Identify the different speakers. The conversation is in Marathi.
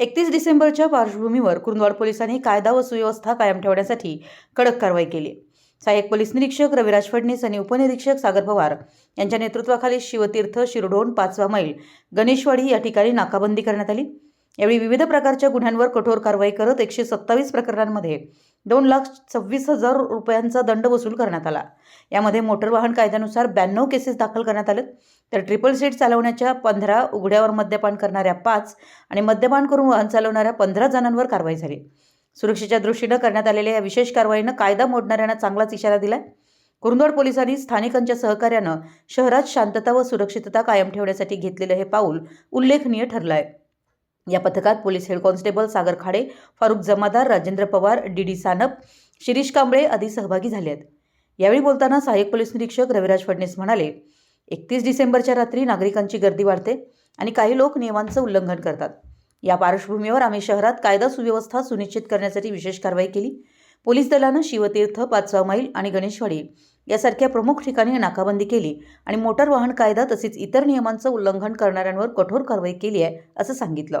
Speaker 1: एकतीस डिसेंबरच्या पार्श्वभूमीवर कुरुंदवाड पोलिसांनी कायदा व सुव्यवस्था कायम ठेवण्यासाठी कडक कारवाई केली. सहाय्यक पोलीस निरीक्षक रविराज फडणीस आणि उपनिरीक्षक सागर पवार यांच्या नेतृत्वाखाली शिवतीर्थ शिरडोन पाचवा मैल गणेशवाडी या ठिकाणी नाकाबंदी करण्यात आली. यावेळी विविध प्रकारच्या गुन्ह्यांवर कठोर कारवाई करत एकशे सत्तावीस प्रकरणांमध्ये दोन लाख सव्वीस हजार रुपयांचा दंड वसूल करण्यात आला. यामध्ये मोटर वाहन कायद्यानुसार ब्याण्णव केसेस दाखल करण्यात आले तर ट्रिपल सीट चालवण्याच्या पंधरा उघड्यावर मद्यपान करणाऱ्या पाच आणि मद्यपान करून वाहन चालवणाऱ्या पंधरा जणांवर कारवाई झाली. सुरक्षेच्या दृष्टीनं करण्यात आलेल्या या विशेष कारवाईनं कायदा मोडणाऱ्यांना चांगलाच इशारा दिलाय. कुरुंदवाड पोलिसांनी स्थानिकांच्या सहकार्यानं शहरात शांतता व सुरक्षितता कायम ठेवण्यासाठी घेतलेलं हे पाऊल उल्लेखनीय ठरलं आहे या पथकात police head constable Sagar Khade Farukh Jamadar Rajendra Pawar D D Sanap Shirish Kamble आदी सहभागी झाले आहेत. यावेळी बोलताना सहाय्यक पोलीस निरीक्षक रविराज फडणीस म्हणाले एकतीस डिसेंबरच्या रात्री नागरिकांची गर्दी वाढते आणि काही लोक नियमांचं उल्लंघन करतात. या पार्श्वभूमीवर आम्ही शहरात कायदा सुव्यवस्था सुनिश्चित करण्यासाठी विशेष कारवाई केली. पोलीस दलानं शिवतीर्थ पाचवा मैल आणि गणेशवाडी यासारख्या प्रमुख ठिकाणी नाकाबंदी केली आणि मोटार वाहन कायदा तसेच इतर नियमांचं उल्लंघन करणाऱ्यांवर कठोर कारवाई केली आहे असं सांगितलं.